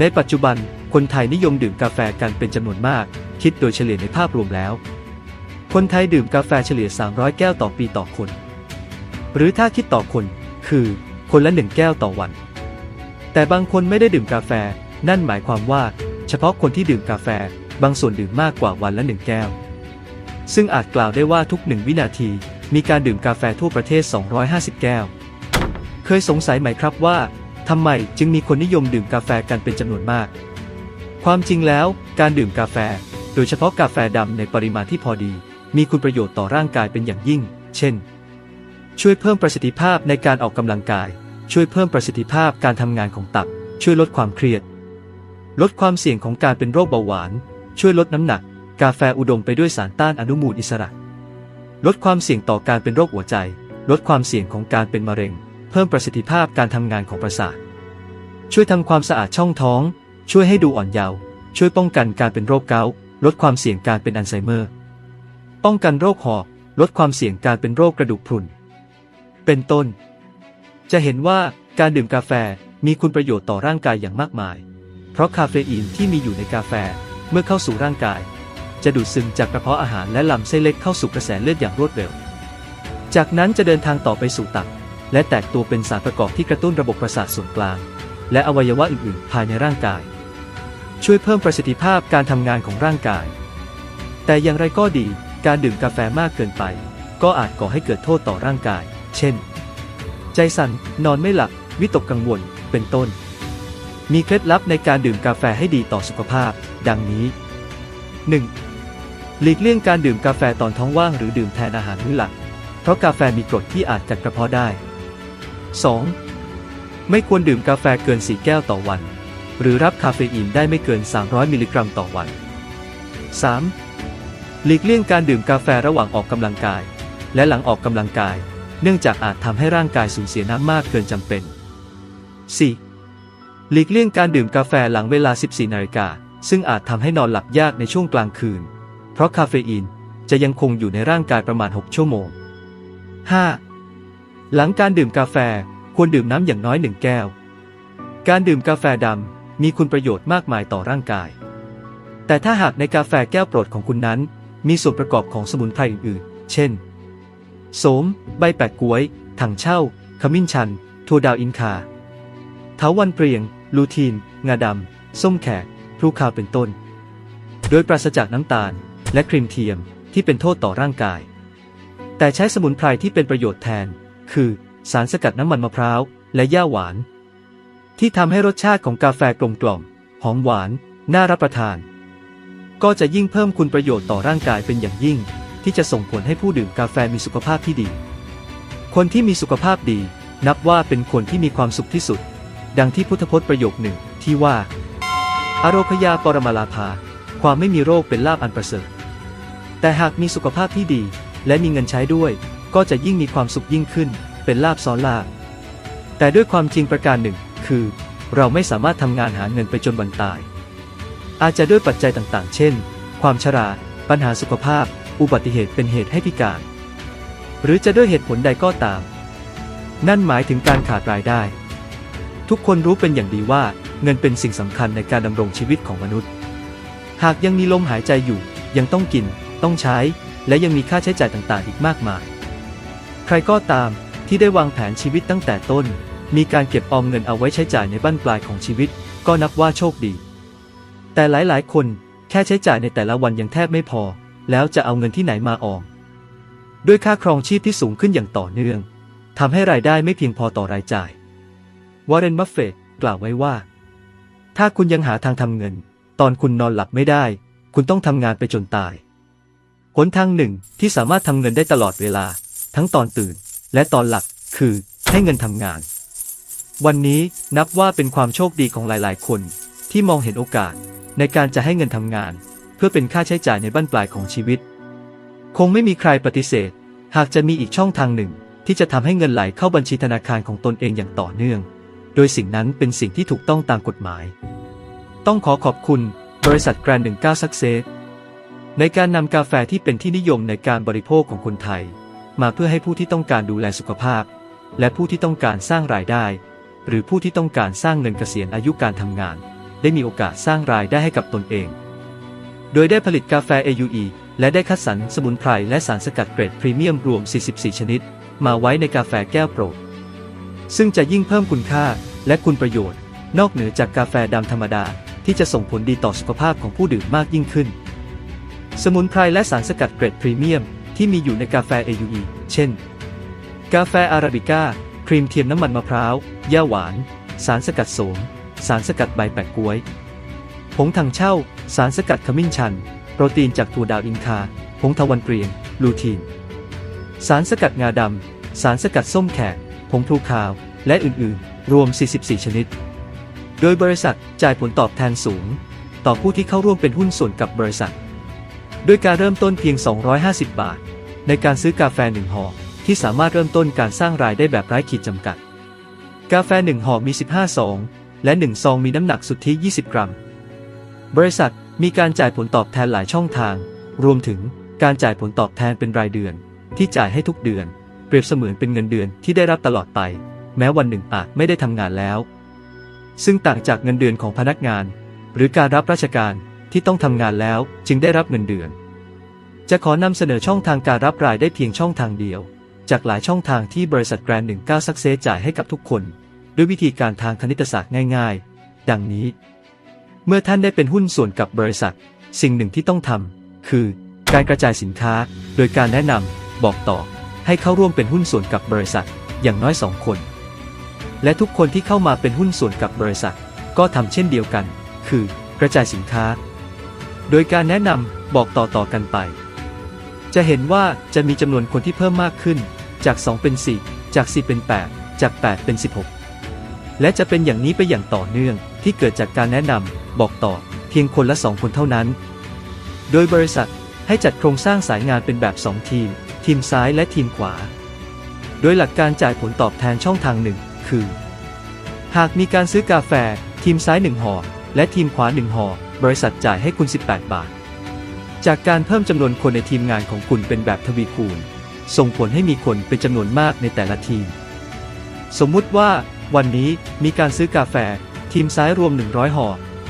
ในปัจจุบัน คนไทยนิยมดื่มกาแฟกันเป็นจำนวนมาก คิดโดยเฉลี่ยในภาพรวมแล้ว คนไทยดื่มกาแฟเฉลี่ย 300 แก้วต่อปีต่อคน หรือถ้าคิดต่อคน คือคนละหนึ่งแก้วต่อวัน แต่บางคนไม่ได้ดื่มกาแฟ นั่นหมายความว่า เฉพาะคนที่ดื่มกาแฟ บางส่วนดื่มมากกว่าวันละหนึ่งแก้ว ซึ่งอาจกล่าวได้ว่าทุกหนึ่งวินาทีมีการดื่มกาแฟทั่วประเทศ 250 แก้ว เคยสงสัยไหมครับว่า ทำไมจึงมีคนนิยมดื่มกาแฟกันเป็นจำนวนมาก ความจริงแล้ว การดื่มกาแฟ โดยเฉพาะกาแฟดำในปริมาณที่พอดี มีคุณประโยชน์ต่อร่างกายเป็นอย่างยิ่ง เช่น ช่วยเพิ่มประสิทธิภาพในการออกกำลังกาย ช่วยเพิ่มประสิทธิภาพการทำงานของตับ ช่วยลดความเครียด ลดความเสี่ยงของการเป็นโรคเบาหวาน ช่วยลดน้ำหนัก กาแฟอุดมไปด้วยสารต้านอนุมูลอิสระ ลดความเสี่ยงต่อการเป็นโรคหัวใจ ลดความเสี่ยงของการเป็นมะเร็ง เพิ่มประสิทธิภาพการทำงานของประสาท ช่วยทำความสะอาดช่องท้อง ช่วยให้ดูอ่อนเยาว์ช่วยป้องกันการเป็นโรคเกาต์ลดความเสี่ยงการเป็นอัลไซเมอร์ ป้องกันโรคหอบลดความเสี่ยงการเป็นโรคกระดูกพรุน เป็นต้น จะเห็นว่าการดื่มกาแฟมีคุณประโยชน์ต่อร่างกายอย่างมากมาย เพราะคาเฟอีนที่มีอยู่ในกาแฟเมื่อเข้าสู่ร่างกาย จะดูดซึมจากกระเพาะอาหารและลำไส้เล็กเข้าสู่กระแสเลือดอย่างรวดเร็ว จากนั้นจะเดินทางต่อไปสู่ตับ และแตกตัวเป็นสารประกอบที่กระตุ้นระบบประสาทส่วนกลาง และอวัยวะอื่น ๆ ภายในร่างกาย ช่วยเพิ่มประสิทธิภาพการทำงานของร่างกาย แต่อย่างไรก็ดี การดื่มกาแฟมากเกินไป ก็อาจก่อให้เกิดโทษต่อร่างกาย เช่น ใจสั่น นอนไม่หลับ วิตกกังวล เป็นต้น มีเคล็ดลับในการดื่มกาแฟให้ดีต่อสุขภาพ ดังนี้ 1. หลีกเลี่ยงการดื่มกาแฟตอนท้องว่างหรือดื่มแทนอาหารมื้อหลัก เพราะกาแฟมีกรดที่อาจกัดกระเพาะได้ 2. ไม่ควรดื่มกาแฟเกิน 4 แก้วต่อวัน หรือรับคาเฟอีนได้ไม่เกิน 300 มิลลิกรัมต่อวัน 3. หลีกเลี่ยงการดื่มกาแฟระหว่างออกกำลังกาย และหลังออกกำลังกาย เนื่องจากอาจทำให้ร่างกายสูญเสียน้ำมากเกินจำเป็น 4. หลีกเลี่ยงการดื่มกาแฟหลังเวลา 14 นาฬิกา ซึ่งอาจทำให้นอนหลับยากในช่วงกลางคืน เพราะคาเฟอีนจะยังคงอยู่ในร่างกายประมาณ 6 ชั่วโมง 5. หลังการดื่มกาแฟควรดื่มน้ำอย่างน้อย1แก้ว การดื่มกาแฟดำมีคุณประโยชน์มากมายต่อร่างกาย แต่ถ้าหากในกาแฟแก้วโปรดของคุณนั้น มีส่วนประกอบของสมุนไพรอื่นๆ เช่น โสม ใบแปะก๊วย ถังเช่า ขมิ้นชัน ถั่วดาวอินคาเถาวันเปรียง ลูทีน งาดำ ส้มแขก พลูคาวเป็นต้น โดยปราศจากน้ำตาล และครีมเทียมที่เป็นโทษต่อร่างกาย แต่ใช้สมุนไพรที่เป็นประโยชน์แทน คือสารสกัดน้ำมันมะพร้าวและหญ้าหวาน ที่ทำให้รสชาติของกาแฟกลมกล่อม หอมหวาน น่ารับประทาน ก็จะยิ่งเพิ่มคุณประโยชน์ต่อร่างกายเป็นอย่างยิ่ง ที่จะส่งผลให้ผู้ดื่มกาแฟมีสุขภาพที่ดี คนที่มีสุขภาพดี นับว่าเป็นคนที่มีความสุขที่สุด ดังที่พุทธพจน์ประโยคหนึ่งที่ว่าอโรคยาปรมาลาภา ความไม่มีโรคเป็นลาภอันประเสริฐ แต่หากมีสุขภาพที่ดี และมีเงินใช้ด้วย ก็จะยิ่งมีความสุขยิ่งขึ้น เป็นลาภซ้อนลาภแต่ด้วยความจริงประการหนึ่ง คือ เราไม่สามารถทำงานหาเงินไปจนวันตาย อาจจะด้วยปัจจัยต่างๆ เช่น ความชรา ปัญหาสุขภาพ อุบัติเหตุเป็นเหตุให้พิการ หรือจะด้วยเหตุผลใดก็ตาม นั่นหมายถึงการขาดรายได้ ทุกคนรู้เป็นอย่างดีว่าเงินเป็นสิ่งสำคัญในการดำรงชีวิตของมนุษย์ หากยังมีลมหายใจอยู่ ยังต้องกิน ต้องใช้ และยังมีค่าใช้จ่ายต่างๆ อีกมากมาย ใครก็ตามที่ได้วางแผนชีวิตตั้งแต่ต้น มีการเก็บออมเงินเอาไว้ใช้จ่ายในบั้นปลายของชีวิต ก็นับว่าโชคดี แต่หลายๆ คนแค่ใช้จ่ายในแต่ละวันยังแทบไม่พอ แล้วจะเอาเงินที่ไหนมาออมด้วยค่าครองชีพที่สูงขึ้นอย่างต่อเนื่องทำให้รายได้ไม่เพียงพอต่อรายจ่าย วอร์เรน บัฟเฟตต์กล่าวไว้ว่า ถ้าคุณยังหาทางทำเงิน ตอนคุณนอนหลับไม่ได้ คุณต้องทำงานไปจนตายหนทางหนึ่งที่สามารถทำเงินได้ตลอดเวลา ทั้งตอนตื่นและตอนหลับคือให้เงินทำงาน วันนี้นับว่าเป็นความโชคดีของหลายๆ คนที่มองเห็นโอกาสในการจะให้เงินทำงาน เพื่อเป็นค่าใช้จ่ายในบั้นปลายของชีวิต คงไม่มีใครปฏิเสธ หากจะมีอีกช่องทางหนึ่ง ที่จะทำให้เงินไหลเข้าบัญชีธนาคารของตนเองอย่างต่อเนื่อง โดยสิ่งนั้นเป็นสิ่งที่ถูกต้องตามกฎหมาย ต้องขอขอบคุณบริษัทแกรนด์19 Success ในการนำกาแฟที่เป็นที่นิยมในการบริโภคของคนไทย มาเพื่อให้ผู้ที่ต้องการดูแลสุขภาพ และผู้ที่ต้องการสร้างรายได้ หรือผู้ที่ต้องการสร้างเงินเกษียณอายุการทำงาน ได้มีโอกาสสร้างรายได้ให้กับตนเอง โดยได้ผลิตกาแฟ AUE และได้คัดสรรสมุนไพรและสารสกัดเกรดพรีเมียมรวม 44 ชนิด มาไว้ในกาแฟแก้วโปรด ซึ่งจะยิ่งเพิ่มคุณค่าและคุณประโยชน์ นอกเหนือจากกาแฟดำธรรมดาที่จะส่งผลดีต่อสุขภาพของผู้ดื่มมากยิ่งขึ้น สมุนไพรและสารสกัดเกรดพรีเมียม ที่มีอยู่ในกาแฟ AUE เช่น กาแฟอาราบิก้า ครีมเทียมน้ำมันมะพร้าวย่าหวาน สารสกัดโสม สารสกัดใบแปะกล้วย ผงถังเช่า สารสกัดขมิ้นชัน โปรตีนจากถั่วดาวอินคา ผงทวันเกรียง ลูทีน สารสกัดงาดำ สารสกัดส้มแขก ผงพลูคาว และอื่นๆ รวม 44 ชนิด โดยบริษัทจ่ายผลตอบแทนสูง ต่อผู้ที่เข้าร่วมเป็นหุ้นส่วนกับบริษัท ด้วยการเริ่มต้นเพียง 250 บาท ในการซื้อกาแฟหนึ่งห่อที่สามารถเริ่มต้นการสร้างรายได้แบบไร้ขีดจำกัด กาแฟหนึ่งห่อมี 15 ซอง และ 1 ซองมีน้ำหนักสุทธิ 20 กรัม บริษัทมีการจ่ายผลตอบแทนหลายช่องทาง รวมถึงการจ่ายผลตอบแทนเป็นรายเดือน ที่จ่ายให้ทุกเดือน เปรียบเสมือนเป็นเงินเดือนที่ได้รับตลอดไป แม้วันหนึ่งอาจไม่ได้ทำงานแล้ว ซึ่งต่างจากเงินเดือนของพนักงาน หรือการรับราชการ ที่ต้องทำงานแล้วจึงได้รับเงินเดือน จะขอนำเสนอช่องทางการรับรายได้เพียงช่องทางเดียว จากหลายช่องทางที่บริษัทแกรนด์19ซักเซจ่ายให้กับทุกคน ด้วยวิธีการทางคณิตศาสตร์ง่าย ๆ ดังนี้ เมื่อท่านได้เป็นหุ้นส่วนกับบริษัท สิ่งหนึ่งที่ต้องทำคือ การกระจายสินค้า โดยการแนะนำบอกต่อ ให้เข้าร่วมเป็นหุ้นส่วนกับบริษัท อย่างน้อยสองคน และทุกคนที่เข้ามาเป็นหุ้นส่วนกับบริษัท ก็ทำเช่นเดียวกัน คือกระจายสินค้า โดยการแนะนำบอกต่อๆกันไป จะเห็นว่าจะมีจำนวนคนที่เพิ่มมากขึ้น จาก 2 เป็น 4 จาก 4 เป็น 8 จาก 8 เป็น 16 และจะเป็นอย่างนี้ไปอย่างต่อเนื่องที่เกิดจากการแนะนำบอกต่อเพียงคนละ 2 คนเท่านั้น โดยบริษัทให้จัดโครงสร้างสายงานเป็นแบบ 2 ทีม ทีมซ้ายและทีมขวา โดยหลักการจ่ายผลตอบแทนช่องทางหนึ่ง คือ หากมีการซื้อกาแฟ ทีมซ้าย1ห่อและทีมขวา1ห่อ บริษัทจ่ายให้คุณ 18 บาท จากการเพิ่มจำนวนคนในทีมงานของคุณเป็นแบบทวีคูณ ส่งผลให้มีคนเป็นจำนวนมากในแต่ละทีม สมมุติว่า วันนี้มีการซื้อกาแฟ ทีมซ้ายรวม 100ห่อ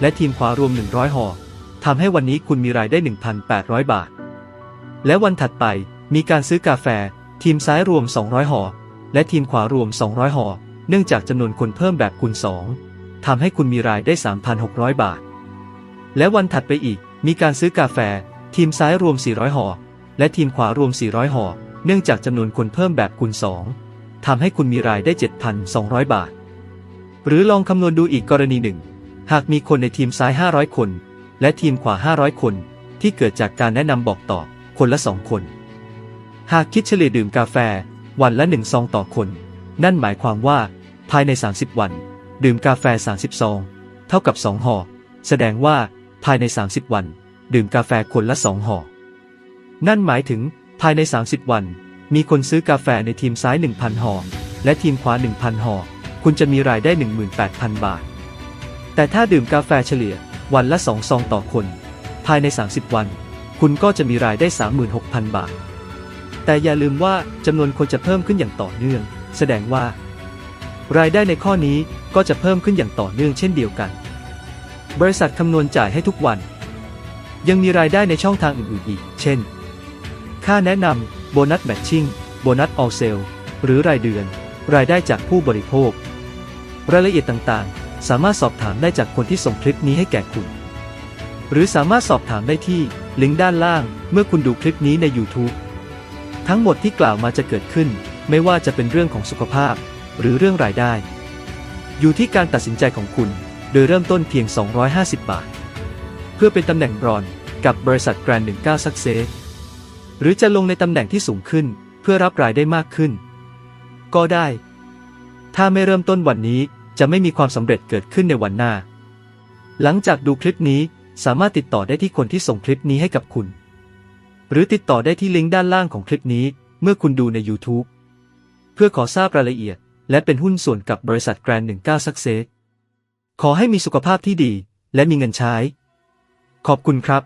และทีมขวารวม 100ห่อทำให้วันนี้คุณมีรายได้ 1,800 บาท และวันถัดไปมีการซื้อกาแฟ ทีมซ้ายรวม 200ห่อและทีมขวารวม 200ห่อเนื่องจากจำนวนคนเพิ่มแบบคูณ2ทำให้คุณมีรายได้ 3,600 บาท และวันถัดไปอีก มีการซื้อกาแฟ ทีมซ้ายรวม 400ห่อและทีมขวารวม 400ห่อเนื่องจากจำนวนคนเพิ่มแบบคูณ2ทำให้คุณมีรายได้ 7,200 บาท หรือลองคำนวณดูอีกกรณีหนึ่ง หากมีคนในทีมซ้าย 500 คน และทีมขวา 500 คน ที่เกิดจากการแนะนำบอกต่อ คนละ 2 คน หากคิดเฉลี่ยดื่มกาแฟ วันละ1ซองต่อคน นั่นหมายความว่า ภายใน 30 วัน ดื่มกาแฟ 30 ซอง เท่ากับ 2ห่อแสดงว่า ภายใน 30 วัน ดื่มกาแฟคนละ 2ห่อ นั่นหมายถึง ภายใน 30 วัน มีคนซื้อกาแฟในทีมซ้าย 1,000ห่อ และทีมขวา 1,000ห่อ คุณจะมีรายได้ 18,000 บาท แต่ถ้าดื่มกาแฟเฉลี่ยวันละ 2 ซองต่อคน ภายใน 30 วัน คุณก็จะมีรายได้ 36,000 บาท แต่อย่าลืมว่าจำนวนคนจะเพิ่มขึ้นอย่างต่อเนื่อง แสดงว่า รายได้ในข้อนี้ก็จะเพิ่มขึ้นอย่างต่อเนื่องเช่นเดียวกัน บริษัทคำนวณจ่ายให้ทุกวัน ยังมีรายได้ในช่องทางอื่นๆอีก เช่น ค่าแนะนำโบนัสแมทชิ่งโบนัสออลเซลหรือรายเดือน รายได้จากผู้บริโภค รายละเอียดต่างๆ สามารถสอบถามได้จากคนที่ส่งคลิปนี้ให้แก่คุณ หรือสามารถสอบถามได้ที่ลิงก์ด้านล่าง เมื่อคุณดูคลิปนี้ใน YouTube ทั้งหมดที่กล่าวมาจะเกิดขึ้น ไม่ว่าจะเป็นเรื่องของสุขภาพ หรือเรื่องรายได้ อยู่ที่การตัดสินใจของคุณ โดยเริ่มต้นเพียง 250 บาท เพื่อเป็นตำแหน่งบรอนกับบริษัทแกรนด์19 Success หรือจะลงในตำแหน่งที่สูงขึ้นเพื่อรับรายได้มากขึ้น ก็ได้ ถ้าไม่เริ่มต้นวันนี้จะไม่มีความสำเร็จเกิดขึ้นในวันหน้า หลังจากดูคลิปนี้สามารถติดต่อได้ที่คนที่ส่งคลิปนี้ให้กับคุณ หรือติดต่อได้ที่ลิงก์ด้านล่างของคลิปนี้เมื่อคุณดูใน YouTube เพื่อขอทราบรายละเอียด และเป็นหุ้นส่วนกับบริษัทแกรนด์19 Success ขอให้มีสุขภาพที่ดี และมีเงินใช้ ขอบคุณครับ